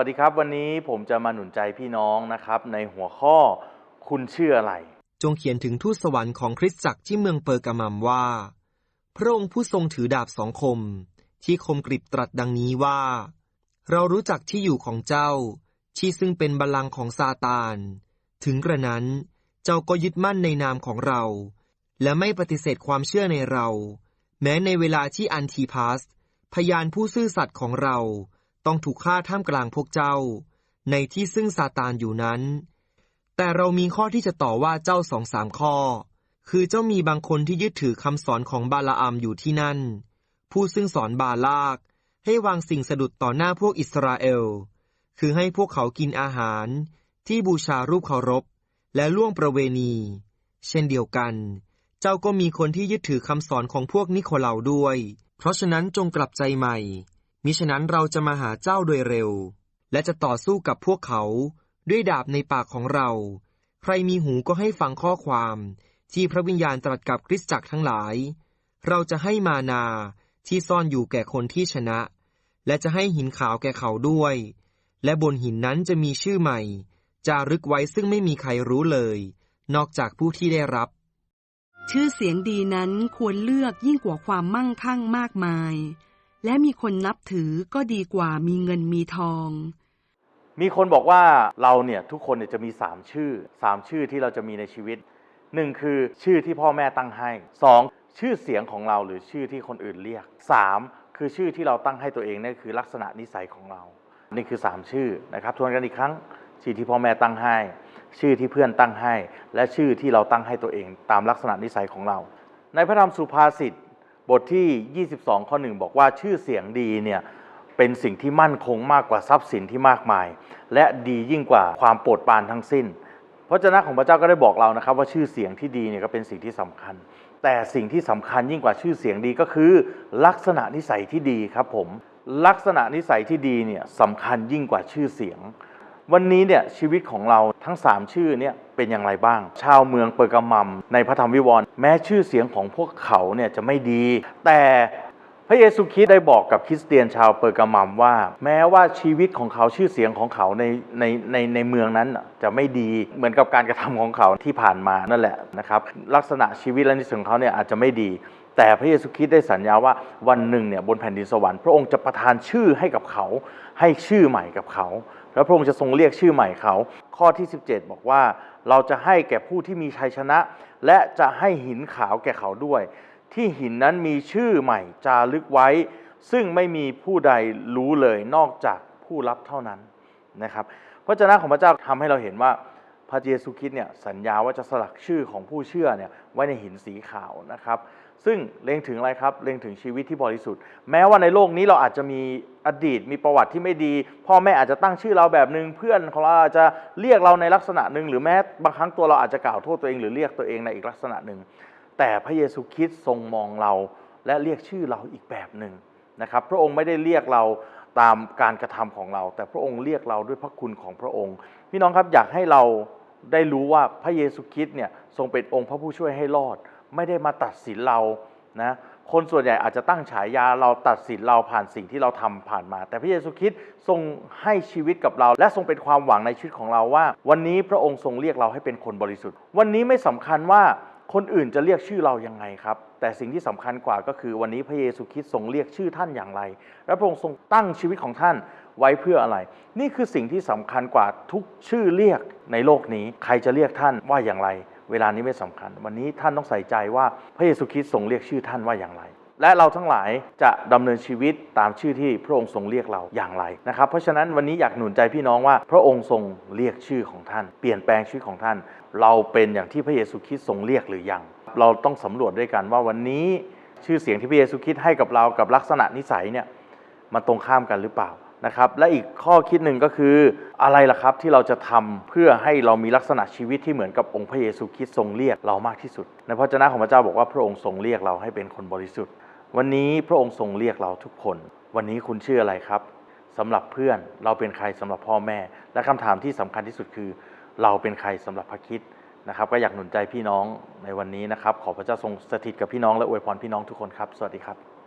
สวัสดีครับ วันนี้ผมจะมาหนุนใจพี่น้องนะครับ ในหัวข้อคุณเชื่ออะไร จงเขียนถึงทูตสวรรค์ของคริสตจักรที่เมืองเปอร์กามัมว่า พระองค์ผู้ทรงถือดาบสองคม ที่คมกริบตรัสดังนี้ว่า เรารู้จักที่อยู่ของเจ้า ที่ซึ่งเป็นบัลลังก์ของซาตาน ถึงกระนั้น เจ้าก็ยึดมั่นในนามของเรา และไม่ปฏิเสธความเชื่อในเรา แม้ในเวลาที่อันทีพาสพยานผู้ซื่อสัตย์ของเรา ต้องถูกฆ่าท่ามกลางพวกเจ้า ในที่ซึ่งซาตานอยู่นั้น แต่เรามีข้อที่จะต่อว่าเจ้าสองสามข้อ คือเจ้ามีบางคนที่ยึดถือคำสอนของบาลาอัมอยู่ที่นั่น ผู้ซึ่งสอนบาลาก ให้วางสิ่งสะดุดต่อหน้าพวกอิสราเอล คือให้พวกเขากินอาหาร ที่บูชารูปเคารพ และล่วงประเวณี เช่นเดียวกัน เจ้าก็มีคนที่ยึดถือคำสอนของพวกนิโคลาด้วย เพราะฉะนั้นจงกลับใจใหม่ มิฉะนั้นเราจะมาหาเจ้าโดยเร็ว และจะต่อสู้กับพวกเขาด้วยดาบในปากของเรา ใครมีหูก็ให้ฟังข้อความ ที่พระวิญญาณตรัสกับคริสตจักรทั้งหลาย เราจะให้มานาที่ซ่อนอยู่แก่คนที่ชนะ และจะให้หินขาวแก่เขาด้วย และบนหินนั้นจะมีชื่อใหม่ จารึกไว้ซึ่งไม่มีใครรู้เลย นอกจากผู้ที่ได้รับ ชื่อเสียงดีนั้นควรเลือกยิ่งกว่าความมั่งคั่งมากมาย และมีคนนับถือก็ดีกว่ามีเงินมีทอง มีคนบอกว่าเราเนี่ยทุกคนเนี่ยจะมีสามชื่อสามชื่อที่เราจะมีในชีวิตหนึ่งคือชื่อที่พ่อแม่ตั้งให้สองชื่อเสียงของเราหรือชื่อที่คนอื่นเรียกสามคือชื่อที่เราตั้งให้ตัวเองนั่นคือลักษณะนิสัยของเรา นี่คือสามชื่อนะครับทวนกันอีกครั้ง ชื่อที่พ่อแม่ตั้งให้ ชื่อที่เพื่อนตั้งให้ และชื่อที่เราตั้งให้ตัวเองตามลักษณะนิสัยของเรา ในพระธรรมสุภาษิต บทที่ 22 ข้อหนึ่งบอกว่าชื่อเสียงดีเนี่ยเป็นสิ่งที่มั่นคงมากกว่าทรัพย์สินที่มากมาย และดียิ่งกว่าความโปรดปรานทั้งสิ้นพระเจ้าของพระเจ้าก็ได้บอกเรานะครับ ว่าชื่อเสียงที่ดีเนี่ยก็เป็นสิ่งที่สำคัญ แต่สิ่งที่สำคัญยิ่งกว่าชื่อเสียงดีก็คือ ลักษณะนิสัยที่ดีครับผมลักษณะนิสัยที่ดีเนี่ยสำคัญยิ่งกว่าชื่อเสียง วันนี้เนี่ยชีวิตของเราทั้ง 3 ชื่อเนี่ยเป็นอย่างไรบ้าง ชาวเมืองเปอร์กามัมในพระธรรมวิวรณ์แม้ชื่อเสียงของพวกเขาเนี่ยจะไม่ดี แต่พระเยซูคริสต์ได้บอกกับคริสเตียนชาวเปอร์กามัมว่า แม้ว่าชีวิตของเขาชื่อเสียงของเขาในในในในเมืองนั้นจะไม่ดีเหมือนกับการกระทำของเขาที่ผ่านมานั่นแหละนะครับลักษณะชีวิตและนิสัยของเขาเนี่ยอาจจะไม่ดี แต่พระเยซูคริสต์ได้สัญญาว่าวันหนึ่งเนี่ยบนแผ่นดินสวรรค์พระองค์จะประทานชื่อให้กับเขา ให้ชื่อใหม่กับเขาแล้วพระองค์จะทรงเรียกชื่อใหม่เขา ข้อที่ 17 บอกว่า เราจะให้แก่ผู้ที่มีชัยชนะ และจะให้หินขาวแก่เขาด้วย ที่หินนั้นมีชื่อใหม่จารึกไว้ ซึ่งไม่มีผู้ใดรู้เลยนอกจากผู้รับเท่านั้นนะครับพระเจ้าของพระเจ้าทำให้เราเห็นว่า พระเยซูคริสต์เนี่ยสัญญาว่าจะสลักชื่อของผู้เชื่อเนี่ยไว้ในหินสีขาวนะครับซึ่งเล็งถึงอะไรครับเล็งถึงชีวิตที่บริสุทธิ์ แม้ว่าในโลกนี้เราอาจจะมีอดีตมีประวัติที่ไม่ดี พ่อแม่อาจจะตั้งชื่อเราแบบหนึ่งเพื่อนของเราอาจจะเรียกเราในลักษณะหนึ่งหรือแม้บางครั้งตัวเราอาจจะกล่าวโทษตัวเองหรือเรียกตัวเองในอีกลักษณะหนึ่ง แต่พระเยซูคริสต์ทรงมองเรา และเรียกชื่อเราอีกแบบหนึ่งนะครับพระองค์ไม่ได้เรียกเราตามการกระทำของเรา แต่พระองค์เรียกเราด้วยพระคุณของพระองค์ พี่น้องครับอยากให้เรา ได้รู้ว่าพระเยซูคริสต์เนี่ยทรงเป็นองค์พระผู้ช่วยให้รอด ไม่ได้มาตัดสินเรานะคนส่วนใหญ่อาจจะตั้งฉายาเราตัดสินเราผ่านสิ่งที่เราทำผ่านมา แต่พระเยซูคริสต์ทรงให้ชีวิตกับเรา และทรงเป็นความหวังในชีวิตของเราว่า วันนี้พระองค์ทรงเรียกเราให้เป็นคนบริสุทธิ์ วันนี้ไม่สำคัญว่า คนอื่นจะเรียกชื่อเรายังไงครับ แต่สิ่งที่สำคัญกว่าก็คือวันนี้พระเยซูคริสต์ทรงเรียกชื่อท่านอย่างไร และพระองค์ทรงตั้งชีวิตของท่านไว้เพื่ออะไร นี่คือสิ่งที่สำคัญกว่าทุกชื่อเรียกในโลกนี้ ใครจะเรียกท่านว่าอย่างไร เวลานี้ไม่สำคัญ วันนี้ท่านต้องใส่ใจว่าพระเยซูคริสต์ทรงเรียกชื่อท่านว่าอย่างไร และเราทั้งหลายจะดำเนินชีวิตตามชื่อที่พระองค์ทรงเรียกเราอย่างไรนะครับ เพราะฉะนั้นวันนี้อยากหนุนใจพี่น้องว่า พระองค์ทรงเรียกชื่อของท่าน เปลี่ยนแปลงชีวิตของท่าน เราเป็นอย่างที่พระเยซูคริสต์ทรงเรียกหรือยัง เราต้องสำรวจด้วยกันว่าวันนี้ชื่อเสียงที่พระเยซูคริสต์ให้กับเรากับลักษณะนิสัยเนี่ยมันตรงข้ามกันหรือเปล่า นะครับและอีกข้อคิดหนึ่งก็คืออะไรล่ะครับที่เราจะทำเพื่อให้เรามีลักษณะชีวิตที่เหมือนกับองค์พระเยซูคริสต์ทรงเรียกเรามากที่สุด ในพระเจ้าของพระเจ้าบอกว่าพระองค์ทรงเรียกเราให้เป็นคนบริสุทธิ์ วันนี้พระองค์ทรงเรียกเราทุกคน วันนี้คุณชื่ออะไรครับสำหรับเพื่อนเราเป็นใครสำหรับพ่อแม่ และคำถามที่สำคัญที่สุดคือ เราเป็นใครสำหรับพระคิดนะครับ ก็อยากหนุนใจพี่น้องในวันนี้นะครับ ขอพระเจ้าทรงสถิตกับพี่น้องและอวยพรพี่น้องทุกคนครับ สวัสดีครับ